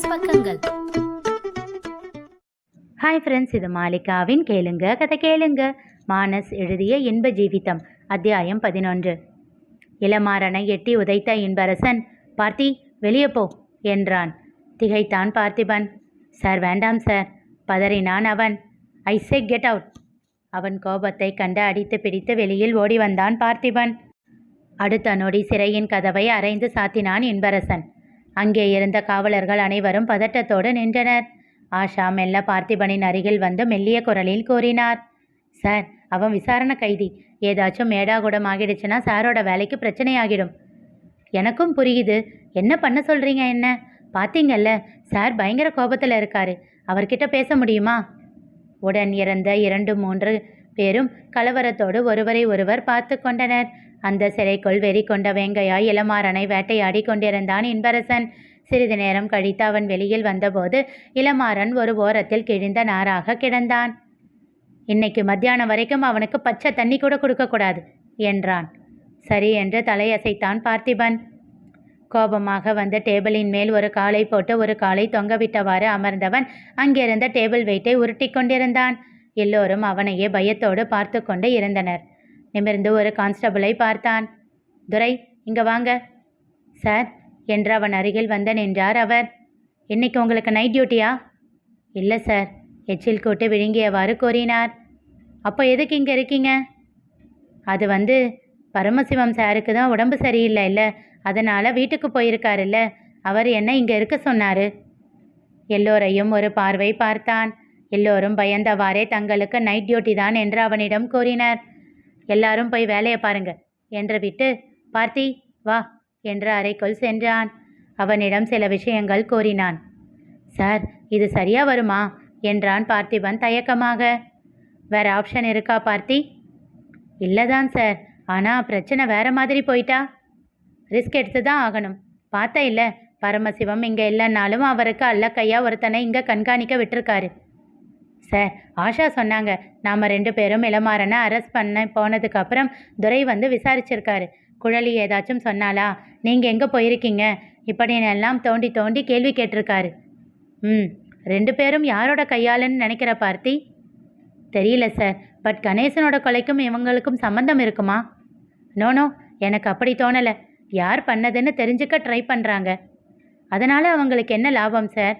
மானஸ் பக்கங்கள். Hi friends இது மாலிகாவின் கேளுங்க கதை கேளுங்க. மானஸ் எழுதிய இன்ப ஜீவிதம் அத்தியாயம் பதினொன்று. இளமாறனை எட்டி உதைத்த இன்பரசன் பார்த்தி வெளியே போ என்றான். திகைத்தான் பார்த்திபன். சார் வேண்டாம் சார் பதறினான் அவன். ஐ சே கெட் அவுட் அவன் கோபத்தை கண்டு அடித்து பிடித்து வெளியில் ஓடி வந்தான் பார்த்திபன். அடுத்த நொடி சிறையின் கதவை அரைந்து சாத்தினான் இன்பரசன். அங்கே இருந்த காவலர்கள் அனைவரும் பதட்டத்தோடு நின்றனர். ஆஷா மெல்ல பார்த்திபனின் அருகில் வந்து மெல்லிய குரலில் கூறினார் சார் அவன் விசாரணை கைதி. ஏதாச்சும் மேடாகுடம் ஆகிடுச்சுன்னா சாரோட வேலைக்கு பிரச்சனை ஆகிடும் எனக்கும் புரியுது. என்ன பண்ண சொல்றீங்க என்ன? பாத்தீங்கல்ல சார் பயங்கர கோபத்தில் இருக்காரு. அவர்கிட்ட பேச முடியுமா? உடன் இறந்த இரண்டு மூன்று பேரும் கலவரத்தோடு ஒருவரை ஒருவர் பார்த்து கொண்டனர். அந்த சிறைக்குள் வெறி கொண்ட வேங்கையாய் இளமாறனை வேட்டையாடி கொண்டிருந்தான் இன்பரசன். சிறிது நேரம் கழித்து அவன் வெளியில் வந்தபோது இளமாறன் ஒரு ஓரத்தில் கிழிந்த நாராக கிடந்தான். இன்னைக்கு மத்தியானம் வரைக்கும் அவனுக்கு பச்சை தண்ணி கூட கொடுக்கக்கூடாது என்றான். சரி என்று தலையசைத்தான் பார்த்திபன். கோபமாக வந்து டேபிளின் மேல் ஒரு காலை போட்டு ஒரு காலை தொங்கவிட்டவாறு அமர்ந்தவன் அங்கிருந்த டேபிள் வெயிட்டை உருட்டி கொண்டிருந்தான். எல்லோரும் அவனையே பயத்தோடு பார்த்து கொண்டு இருந்தனர். நிமிர்ந்து ஒரு கான்ஸ்டபிளை பார்த்தான். துரை இங்க வாங்க. சார் என்று அவன் அருகில் வந்து நின்றார் அவர். இன்னைக்கு உங்களுக்கு நைட் டியூட்டியா? இல்லை சார் எச்சில் கூட்டு விழுங்கியவாறு கூறினார். அப்போ எதுக்கு இங்கே இருக்கீங்க? அது வந்து பரமசிவம் சாருக்கு தான் உடம்பு சரியில்லை இல்லை. அதனால் வீட்டுக்கு போயிருக்காருல்ல அவர் என்ன இங்கே இருக்க சொன்னார்? எல்லோரையும் ஒரு பார்வை பார்த்தான். எல்லோரும் பயந்தவாறே தங்களுக்கு நைட் டியூட்டி தான் என்று அவனிடம் கூறினர். எல்லாரும் போய் வேலையை பாருங்க என்று விட்டு பார்த்தி வா என்று அறைக்குள் சென்றான். அவனிடம் சில விஷயங்கள் கூறினான். சார் இது சரியா வருமா? என்றான் பார்த்திபன் தயக்கமாக. வேற ஆப்ஷன் இருக்கா பார்த்தி? இல்லைதான் சார். ஆனால் பிரச்சனை வேற மாதிரி போயிட்டா? ரிஸ்க் எடுத்து தான் ஆகணும். பார்த்தா இல்லை பரமசிவம் இங்கே இல்லைன்னாலும் அவருக்கு அல்ல கையா ஒருத்தனை இங்கே கண்காணிக்க விட்டுருக்காரு. சார். ஆஷா சொன்னாங்க நாம் ரெண்டு பேரும் இளமாறனை அரெஸ்ட் பண்ண போனதுக்கப்புறம் துரை வந்து விசாரிச்சிருக்காரு. குழலி ஏதாச்சும் சொன்னாலா நீங்கள் எங்கே போயிருக்கீங்க? இப்படினெல்லாம் தோண்டி தோண்டி கேள்வி கேட்டிருக்காரு. ம் ரெண்டு பேரும் யாரோட கையாளுன்னு நினைக்கிற பார்த்தி? தெரியல சார் பட் கணேசனோட கொலைக்கும் இவங்களுக்கும் சம்மந்தம் இருக்குமா? நோனோ எனக்கு அப்படி தோணலை. யார் பண்ணதுன்னு தெரிஞ்சுக்க ட்ரை பண்ணுறாங்க அதனால் அவங்களுக்கு என்ன லாபம் சார்?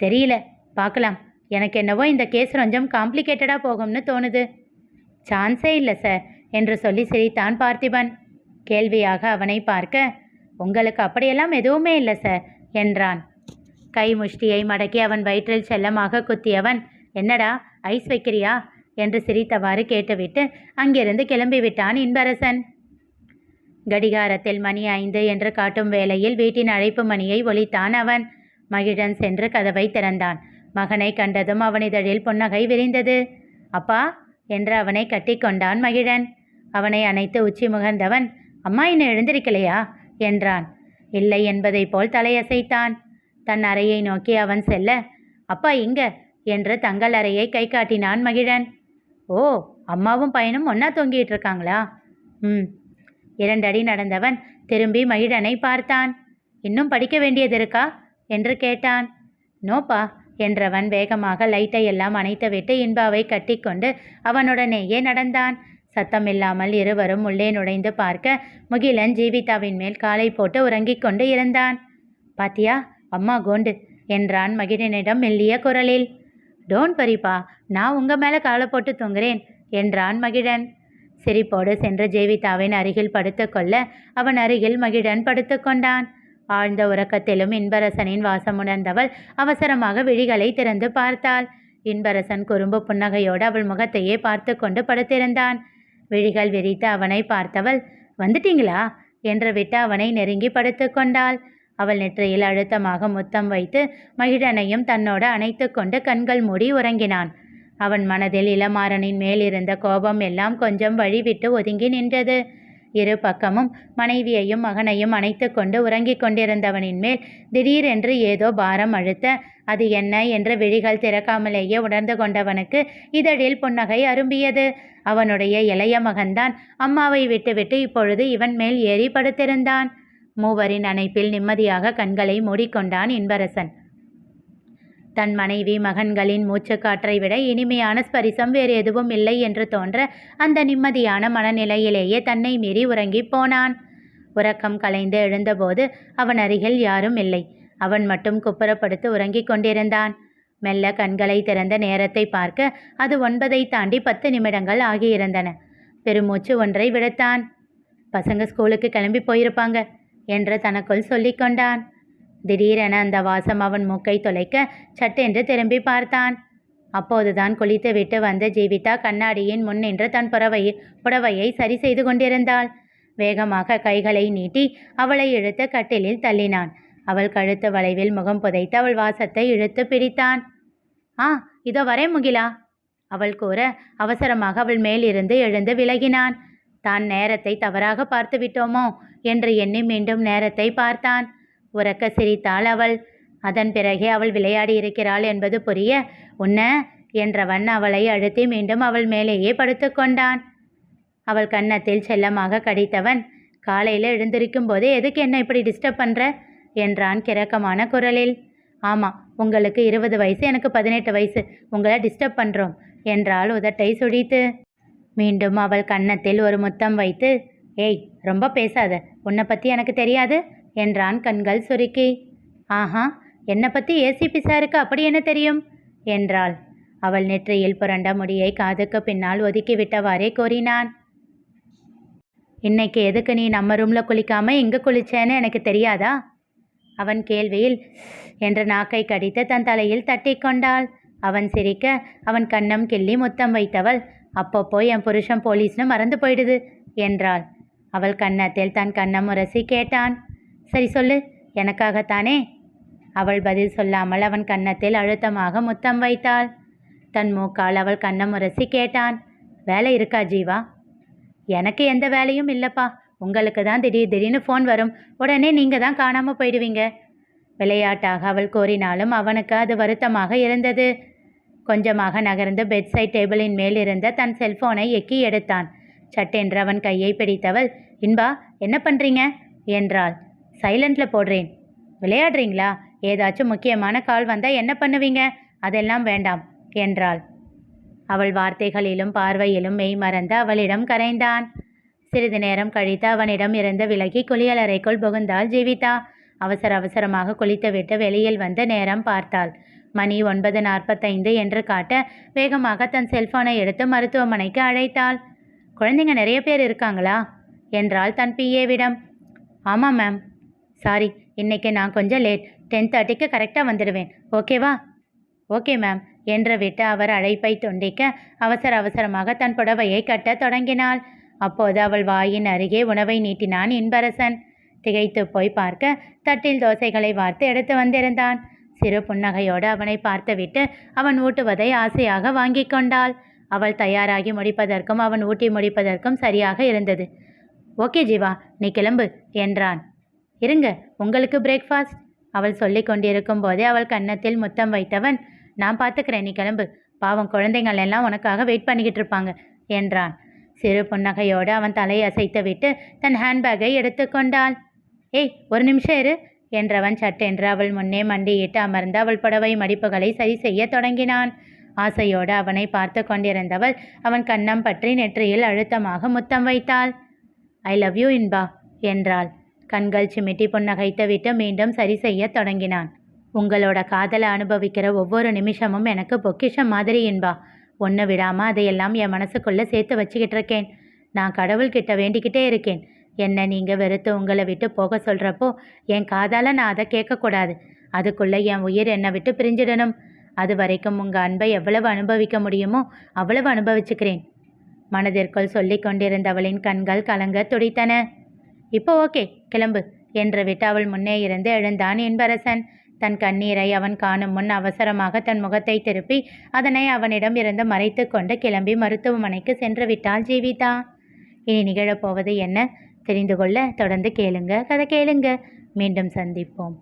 தெரியல பார்க்கலாம். எனக்கு என்னவோ இந்த கேஸ் கொஞ்சம் காம்ப்ளிகேட்டடாக போகும்னு தோணுது. சான்ஸே இல்லை சார் என்று சொல்லி சிரித்தான் பார்த்திபன். கேள்வியாக அவனை பார்க்க உங்களுக்கு அப்படியெல்லாம் எதுவுமே இல்லை சார் என்றான். கை முஷ்டியை மடக்கி அவன் வயிற்றில் செல்லமாக குத்தியவன் என்னடா ஐஸ் வைக்கிறியா? என்று சிரித்தவாறு கேட்டுவிட்டு அங்கிருந்து கிளம்பிவிட்டான் இன்பரசன். கடிகாரத்தில் மணி ஐந்து என்று காட்டும் வேளையில் வீட்டின் அழைப்பு மணியை ஒலித்தான் அவன். மகிழன் சென்று கதவை திறந்தான். மகனை கண்டதும் அவனிதழில் புன்னகை விரிந்தது. அப்பா என்று அவனை கட்டிக்கொண்டான் மகிழன். அவனை அணைத்து உச்சி முகர்ந்தவன் அம்மா இன்னும் எழுந்திருக்கலையா? என்றான். இல்லை என்பதைப் போல் தலையசைத்தான். தன் அறையை நோக்கி அவன் செல்ல அப்பா இங்க என்று தங்கள் அறையை கை காட்டினான் மகிழன். ஓ அம்மாவும் பையனும் ஒன்றா தொங்கிட்டு இருக்காங்களா? ம். இரண்டடி நடந்தவன் திரும்பி மகிழனை பார்த்தான். இன்னும் படிக்க வேண்டியது இருக்கா? என்று கேட்டான். நோப்பா என்றவன் வேகமாக லைட்டை எல்லாம் அணைத்துவிட்டு இன்பாவை கட்டிக்கொண்டு அவனுடனேயே நடந்தான். சத்தமில்லாமல் இருவரும் உள்ளே நுழைந்து பார்க்க முகிலன் ஜீவிதாவின் மேல் காலை போட்டு உறங்கிக் கொண்டு இருந்தான். பாத்தியா அம்மா கோண்டு என்றான் மகிழனிடம் மெல்லிய குரலில். டோன்ட் வரிப்பா நான் உங்க மேல காலை போட்டு தூங்குறேன் என்றான் மகிழன். சிரிப்போடு சென்று ஜீவிதாவின் அருகில் படுத்துக்கொள்ள அவன் அருகில் மகிழன் படுத்துக்கொண்டான். ஆழ்ந்த உறக்கத்திலும் இன்பரசனின் வாசம் உணர்ந்தவள் அவசரமாக விழிகளை திறந்து பார்த்தாள். இன்பரசன் குறும்பு புன்னகையோடு அவள் முகத்தையே பார்த்து கொண்டு படுத்திருந்தான். விழிகள் விரித்து அவனை பார்த்தவள் வந்துட்டீங்களா? என்று விட்டு அவனை நெருங்கி படுத்துக்கொண்டாள் அவள் நெற்றியில் அழுத்தமாக முத்தம் வைத்து மகிழனையும் தன்னோடு அணைத்து கொண்டு கண்கள் மூடி உறங்கினான். அவன் மனதில் இளமாறனின் மேல் இருந்த கோபம் எல்லாம் கொஞ்சம் வழிவிட்டு ஒதுங்கி நின்றது. இரு பக்கமும் மனைவியையும் மகனையும் அணைத்து கொண்டு உறங்கிக் கொண்டிருந்தவனின் மேல் திடீரென்று ஏதோ பாரம் அழுத்த அது என்ன என்று விழிகள் திறக்காமலேயே உணர்ந்து கொண்டவனுக்கு இதழில் புன்னகை அரும்பியது. அவனுடைய இளைய மகன்தான் அம்மாவை விட்டுவிட்டு இப்பொழுது இவன் மேல் ஏறி படுத்திருந்தான். மூவரின் அணைப்பில் நிம்மதியாக கண்களை மூடிக்கொண்டான் இன்பரசன். தன் மனைவி மகன்களின் மூச்சுக்காற்றை விட இனிமையான ஸ்பரிசம் வேறு எதுவும் இல்லை என்று தோன்ற அந்த நிம்மதியான மனநிலையிலேயே தன்னை மீறி உறங்கிப் போனான். உறக்கம் கலைந்து எழுந்தபோது அவன் அருகில் யாரும் இல்லை. அவன் மட்டும் குப்புறப்படுத்து உறங்கிக் கொண்டிருந்தான். மெல்ல கண்களை திறந்த நேரத்தை பார்க்க அது ஒன்பதை தாண்டி பத்து நிமிடங்கள் ஆகியிருந்தன. பெருமூச்சு ஒன்றை விடுத்தான். பசங்க ஸ்கூலுக்கு கிளம்பி போயிருப்பாங்க என்று தனக்குள் சொல்லிக்கொண்டான் திடீரென அந்த வாசம் அவன் மூக்கை தொலைக்க சட்டென்று திரும்பி பார்த்தான். அப்போதுதான் குளித்துவிட்டு வந்த ஜீவிதா கண்ணாடியின் முன் நின்று தன் புறவை புடவையை சரி செய்து கொண்டிருந்தாள். வேகமாக கைகளை நீட்டி அவளை இழுத்து கட்டிலில் தள்ளினான். அவள் கழுத்து வளைவில் முகம் புதைத்து அவள் வாசத்தை இழுத்து பிடித்தான். ஆ இதோ வரேன் முகிலா அவள் கூற அவசரமாக அவள் மேலிருந்து எழுந்து விலகினான். தான் நேரத்தை தவறாக பார்த்து விட்டோமோ என்று எண்ணி மீண்டும் நேரத்தை பார்த்தான். உறக்க சிரித்தாள் அவள். அதன் பிறகே அவள் விளையாடி இருக்கிறாள் என்பது புரிய உன்ன? என்றவன் அவளை அழுத்தி மீண்டும் அவள் மேலேயே படுத்துக்கொண்டான் அவள் கன்னத்தில் செல்லமாக கடித்தவன் காலையில் எழுந்திருக்கும் போதே எதுக்கு என்ன இப்படி டிஸ்டர்ப் பண்ணுற என்றான் கிறக்கமான குரலில். ஆமாம் உங்களுக்கு இருபது வயசு எனக்கு பதினெட்டு வயசு. உங்களை டிஸ்டர்ப் பண்ணுறோம் என்றாள் உதட்டை சுடித்து மீண்டும் அவள் கன்னத்தில் ஒரு முத்தம் வைத்து ஏய் ரொம்ப பேசாத. உன்னை பற்றி எனக்கு தெரியாது. என்றான் கண்கள் சுருக்கி. ஆஹா என்னை பற்றி ஏசிபி சாருக்கு அப்படி என்ன தெரியும்? என்றாள். அவள் நெற்றியில் புரண்ட முடியை காதுக்கு பின்னால் ஒதுக்கிவிட்டவாறே கூறினான். இன்னைக்கு எதுக்கு நீ நம்ம ரூமில் குளிக்காம இங்கே குளிச்சேன்னு எனக்கு தெரியாதா? அவன் கேள்வியில் என்ற நாக்கை கடித்து தன் தலையில் தட்டி கொண்டாள். அவன் சிரிக்க அவன் கண்ணம் கிள்ளி முத்தம் வைத்தவள் அப்பப்போ என் புருஷன் போலீஸ்னு மறந்து போயிடுது என்றாள். அவள் கன்னத்தில் தன் கண்ணம் உரசி கேட்டான். சரி சொல்லு. எனக்காகத்தானே? அவள் பதில் சொல்லாமல் அவன் கன்னத்தில் அழுத்தமாக முத்தம் வைத்தாள். தன் மூக்கால் அவள் கண்ணம் உரசி கேட்டான். வேலை இருக்கா ஜீவா? எனக்கு எந்த வேலையும் இல்லைப்பா. உங்களுக்கு தான் திடீர் திடீர்னு ஃபோன் வரும். உடனே நீங்கள் தான் காணாமல் போயிடுவீங்க. விளையாட்டாக அவள் கோரினாலும் அவனுக்கு அது வருத்தமாக இருந்தது. கொஞ்சமாக நகர்ந்து பெட் சைட் டேபிளின் மேல் இருந்த தன் செல்போனை எக்கி எடுத்தான். சட்டென்று அவன் கையை பிடித்தவள் இன்பா என்ன பண்ணுறீங்க என்றாள். சைலண்டில் போடுறேன். விளையாடுறீங்களா? ஏதாச்சும் முக்கியமான கால் வந்தால் என்ன பண்ணுவீங்க? அதெல்லாம் வேண்டாம் என்றாள். அவள் வார்த்தைகளிலும் பார்வையிலும் மெய் மறந்து அவளிடம் கரைந்தான். சிறிது நேரம் கழித்து அவனிடம் இருந்து விலகி குளியலறைக்குள் புகுந்தாள் ஜீவிதா. அவசர அவசரமாக குளித்துவிட்டு வெளியில் வந்து நேரம் பார்த்தாள். மணி ஒன்பது நாற்பத்தைந்து என்று காட்ட வேகமாக தன் செல்போனை எடுத்து மருத்துவமனைக்கு அழைத்தாள். குழந்தைங்க நிறைய பேர் இருக்காங்களா? என்றாள் தன் பிஏவிடம் ஆமாம் மேம். சாரி இன்னைக்கு நான் கொஞ்சம் லேட் டென் தேர்ட்டிக்கு கரெக்டாக வந்துடுவேன். ஓகேவா ஓகே மேம் என்று விட்டு அவர் அழைப்பை துண்டிக்க அவசர அவசரமாக தன் புடவையை கட்டத் தொடங்கினாள். அப்போது அவள் வாயின் அருகே உணவை நீட்டினான் இன்பரசன். திகைத்து போய் பார்க்க தட்டில் தோசைகளை வார்த்து எடுத்து வந்திருந்தான். சிறு புன்னகையோடு அவனை பார்த்துவிட்டு அவன் ஊட்டுவதை ஆசையாக வாங்கி கொண்டாள். அவள் தயாராகி முடிப்பதற்கும் அவன் ஊட்டி முடிப்பதற்கும் சரியாக இருந்தது. ஓகே ஜீவா நீ கிளம்பு என்றான். இருங்க உங்களுக்கு பிரேக்ஃபாஸ்ட் அவள் சொல்லி கொண்டிருக்கும் போதே அவள் கன்னத்தில் முத்தம் வைத்தவன் நான் பார்த்துக்கிறேன் நீ கிளம்பு. பாவம் குழந்தைங்கள் எல்லாம் உனக்காக வெயிட் பண்ணிக்கிட்டு இருப்பாங்க என்றான். சிறு புன்னகையோடு அவன் தலையை அசைத்து விட்டு தன் ஹேண்ட்பேக்கை எடுத்துக்கொண்டாள் ஏய் ஒரு நிமிஷம் இரு என்றவன் சட்டென்று அவள் முன்னே மண்டியிட்டு அமர்ந்து அவள் புடவை மடிப்புகளை சரி செய்ய தொடங்கினான். ஆசையோடு அவனை பார்த்து கொண்டிருந்தவள் அவன் கன்னம் பற்றி நெற்றியில் அழுத்தமாக முத்தம் வைத்தாள். ஐ லவ் யூ இன்பா என்றாள். கண்கள் சிமிட்டி புன்னகைத்துவிட்டு மீண்டும் சரி செய்ய தொடங்கினான். உங்களோட காதலை அனுபவிக்கிற ஒவ்வொரு நிமிஷமும் எனக்கு பொக்கிஷம் மாதிரி இன்பா. ஒன்று விடாமல் அதையெல்லாம் என் மனசுக்குள்ளே சேர்த்து வச்சுக்கிட்டு இருக்கேன். நான் கடவுள்கிட்ட வேண்டிக்கிட்டே இருக்கேன். என்னை நீங்கள் வெறுத்து உங்களை விட்டு போக சொல்கிறப்போ என் காதால் நான் அதை கேட்கக்கூடாது. அதுக்குள்ளே என் உயிர் என்னை விட்டு பிரிஞ்சிடணும். அது வரைக்கும் உங்கள் அன்பை எவ்வளவு அனுபவிக்க முடியுமோ அவ்வளவு அனுபவிச்சுக்கிறேன். மனதிற்குள் சொல்லிக் கொண்டிருந்தவளின் கண்கள் கலங்க துடித்தன. இப்போ ஓகே கிளம்பு என்று விட்டு அவள் முன்னே இருந்து எழுந்தான் என்பரசன் தன் கண்ணீரை அவன் காணும் முன் அவசரமாக தன் முகத்தை திருப்பி அதனை அவனிடம் இருந்து மறைத்து கொண்டு கிளம்பி மருத்துவமனைக்கு சென்று விட்டாள் ஜீவிதா. இனி நிகழப்போவது என்ன? தெரிந்து கொள்ள தொடர்ந்து கேளுங்க கதை கேளுங்க. மீண்டும் சந்திப்போம்.